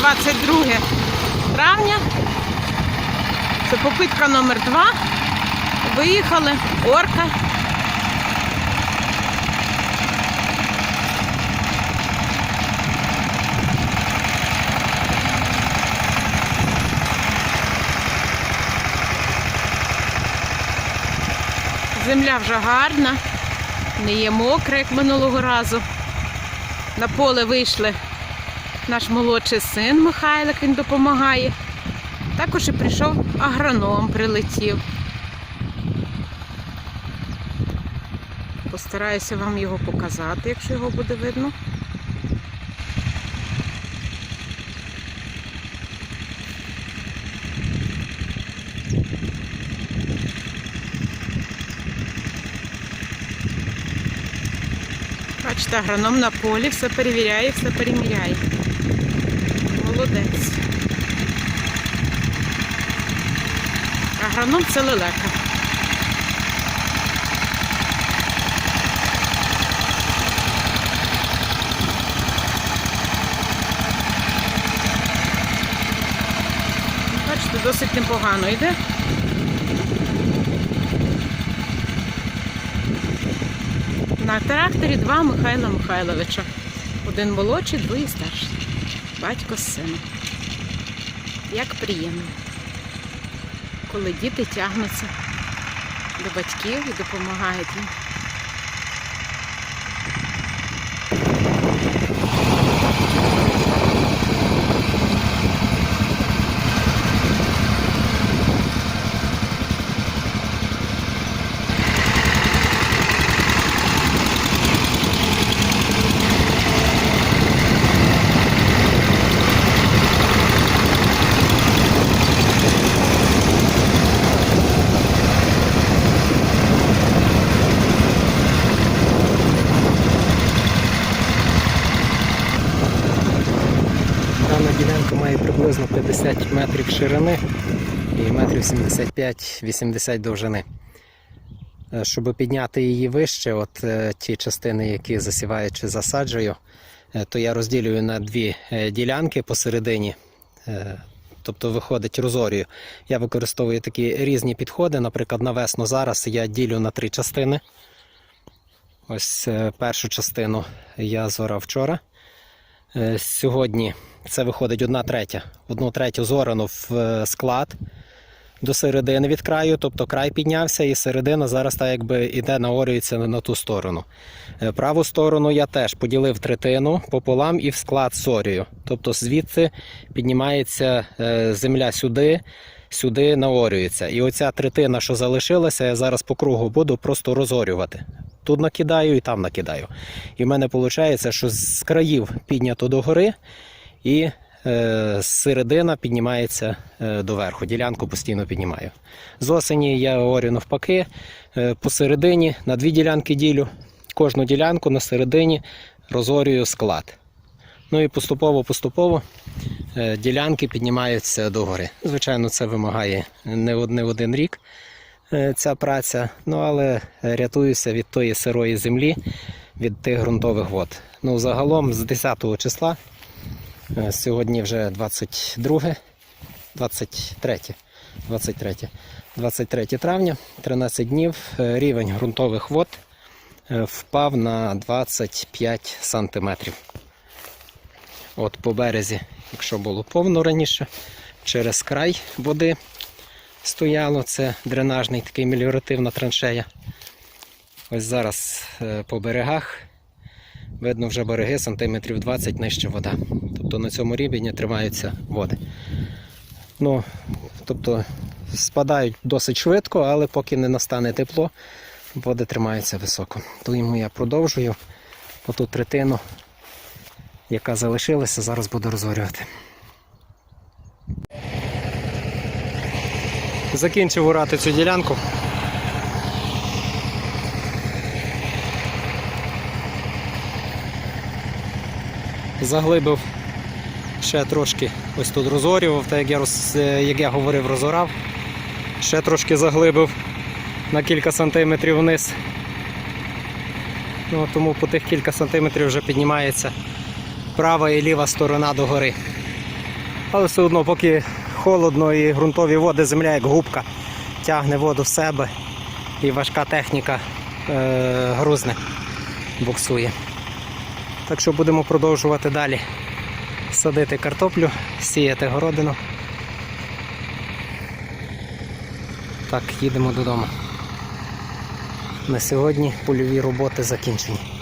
22 травня. Це попитка номер 2 Виїхали. Орка. Земля вже гарна, не є мокра, як минулого разу. На поле вийшли наш молодший син Михайлик, він допомагає. Також і прийшов агроном, прилетів. Постараюся вам його показати, якщо його буде видно. Бачите, агроном на полі все перевіряє, все переміряє. Молодець. Агроном це лелека. Бачите, досить непогано йде. На тракторі два Михайла Михайловича. Один молодший, другий старший. Батько з сином. Як приємно, коли діти тягнуться до батьків і допомагають їм. Дана ділянка має приблизно 50 метрів ширини і метрів 75-80 довжини. Е, Щоб підняти її вище, от е, ті частини, які засіваю чи засаджую, е, то я розділюю на дві ділянки посередині. Тобто виходить розорію. Я використовую такі різні підходи. Наприклад, на весну зараз я ділю на три частини. Ось першу частину я зорав вчора. Сьогодні це виходить одна третя. Одну третю зорано в е, склад до середини від краю, тобто край піднявся, і середина зараз так якби іде наорюється на- ту сторону. Е, Праву сторону я теж поділив третину пополам і в склад сорію. Тобто звідси піднімається е, земля сюди, сюди наорюється. І оця третина, що залишилася, я зараз по кругу буду просто розорювати. Тут накидаю і там накидаю. І в мене виходить, що з країв піднято догори, і е, середина піднімається е, доверху. Ділянку постійно піднімаю. З осені я орю навпаки, е, посередині на дві ділянки ділю. Кожну ділянку на середині розорюю склад. Ну і поступово-поступово ділянки піднімаються догори. Звичайно, це вимагає не один рік ця праця, ну але рятуюся від тої сирої землі, від тих ґрунтових вод. Ну, загалом з 10 числа, сьогодні вже 22, 23, 23, 23 травня, 13 днів, е, рівень ґрунтових вод е, впав на 25 сантиметрів. От по березі, якщо було повно раніше, через край води стояло, це дренажний такий меліоративна траншея. Ось зараз е, по берегах видно вже береги сантиметрів 20 нижче вода. Тобто на цьому рівні тримаються води. Ну, тобто спадають досить швидко, але поки не настане тепло, води тримаються високо. Тому я продовжую оту третину, яка залишилася, зараз буду розорювати. Закінчив урати цю ділянку. Заглибив Ще трошки ось тут розорював, так як я роз, е, як я говорив, розорав. Ще трошки заглибив на кілька сантиметрів вниз. Ну, Тому по тих кілька сантиметрів вже піднімається права і ліва сторона догори. Але все одно, поки холодно і ґрунтові води, земля як губка, тягне воду в себе і важка техніка е- грузне буксує. Так що будемо продовжувати далі садити картоплю, сіяти городину. Так, їдемо додому. На сьогодні польові роботи закінчені.